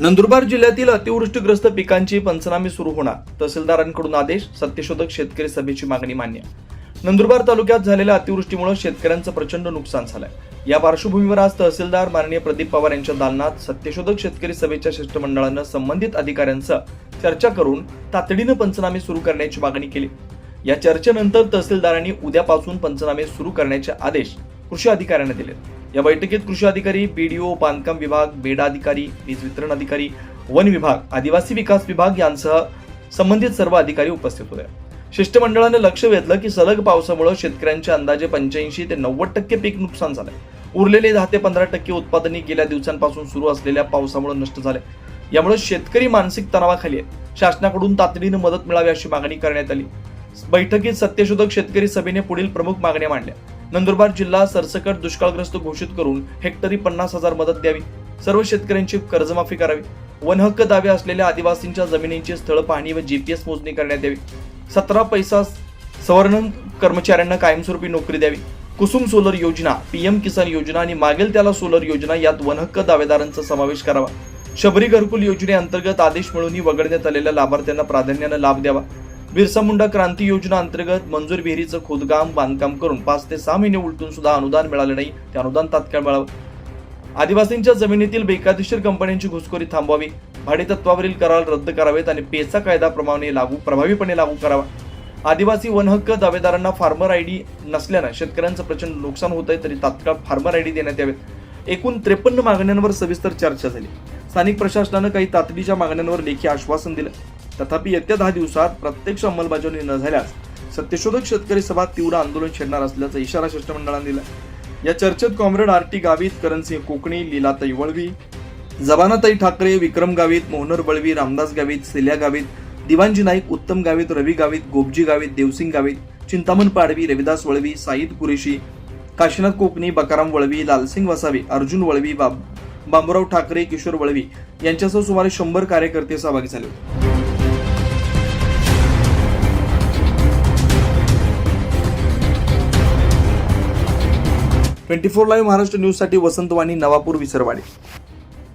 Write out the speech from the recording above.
नंदुरबार जिल्ह्यातील अतिवृष्टीग्रस्त पिकांची पंचनामे सुरू होणार. तहसीलदारांकडून आदेश सत्यशोधक शेतकरी सभेची मागणी मान्य. नंदुरबार तालुक्यात झालेल्या अतिवृष्टीमुळे शेतकऱ्यांचं प्रचंड नुकसान झालंय. या पार्श्वभूमीवर आज तहसीलदार माननीय प्रदीप पवार यांच्या दालनात सत्यशोधक शेतकरी सभेच्या शिष्टमंडळानं संबंधित अधिकाऱ्यांसह चर्चा करून तातडीनं पंचनामे सुरू करण्याची मागणी केली. या चर्चेनंतर तहसीलदारांनी उद्यापासून पंचनामे सुरू करण्याचे आदेश कृषी अधिकाऱ्यांना दिले या बैठकीत कृषी अधिकारी बीडीओ बांधकाम विभाग बेडा अधिकारी वीज वितरण अधिकारी वन विभाग आदिवासी विकास विभाग यांसह संबंधित सर्व अधिकारी उपस्थित होते. शिष्टमंडळानं लक्ष वेधलं की सलग पावसामुळे शेतकऱ्यांचे अंदाजे पंच्याऐंशी ते नव्वद टक्के पीक नुकसान झालंय. उरलेले दहा ते पंधरा टक्के उत्पादने गेल्या दिवसांपासून सुरू असलेल्या पावसामुळे नष्ट झाले. यामुळे शेतकरी मानसिक तणावाखाली आहेत. शासनाकडून तातडीनं मदत मिळावी अशी मागणी करण्यात आली. बैठकीत सत्यशोधक शेतकरी सभेने पुढील प्रमुख मागण्या मांडल्या. नंदुरबार जिल्हा सरसकट दुष्काळग्रस्त घोषित करून हेक्टरी पन्नास हजार मदत द्यावी. सर्व शेतकऱ्यांची कर्जमाफी करावी. वनहक्क दावे असलेल्या आदिवासींच्या जमिनींची स्थळ पाहणी व जीपीएस मोजणी करण्यात यावी. सतरा पैसा सवर्णन कर्मचाऱ्यांना कायमस्वरूपी नोकरी द्यावी. कुसुम सोलर योजना पीएम किसान योजना आणि मागेल त्याला सोलर योजना यात वनहक्क दावेदारांचा समावेश करावा. शबरी घरकुल योजनेअंतर्गत आदेश मिळून वगळण्यात आलेल्या लाभार्थ्यांना प्राधान्यानं लाभ द्यावा. बिरसा मुंडा क्रांती योजना अंतर्गत मंजूर विहिरीचं खोदकाम बांधकाम करून पाच ते सहा महिने उलटून सुद्धा अनुदान मिळालं नाही. ते अनुदान तात्काळ मिळावं. आदिवासींच्या जमिनीतील बेकायदेशीर कंपन्यांची घुसखोरी थांबवावी. भाडेतत्वावरील करार रद्द करावेत आणि पेचा कायद्याप्रमाणे लागू प्रभावीपणे लागू करावा. आदिवासी वनहक्क दावेदारांना फार्मर आय डी नसल्यानं शेतकऱ्यांचं प्रचंड नुकसान होत आहे तरी तात्काळ फार्मर आयडी देण्यात यावेत. एकूण त्रेपन्न मागण्यांवर सविस्तर चर्चा झाली. स्थानिक प्रशासनानं काही तातडीच्या मागण्यांवर लेखी आश्वासन दिलं. तथापि येत्या दहा दिवसात प्रत्यक्ष अंमलबजावणी न झाल्यास सत्यशोधक शेतकरी सभा तीव्र आंदोलन छेडणार असल्याचा इशारा शिष्टमंडळानं दिला. या चर्चेत comrade R T Gavit Karansingh Kokani Leelatai Valvi Jabanatai Thakare Vikram Gavit Mohanar Valvi Ramdas Gavit Selya Gavit Diwanji Naik Uttam Gavit Ravi Gavit गोपजी Gavit Devsingh Gavit Chintaman Padvi Ravidas Valvi Sayeed Qureshi Kashinath Konkani Bakaram Valvi Lalsing Vasavi Arjun Valvi बाब बाबुराव ठाकरे किशोर वळवी यांच्यासह सुमारे शंभर कार्यकर्ते सहभागी झाले होते. ट्वेंटी फोर लाईव्ह महाराष्ट्र न्यूजसाठी वसंतवाणी नवापूर विसरवाडी.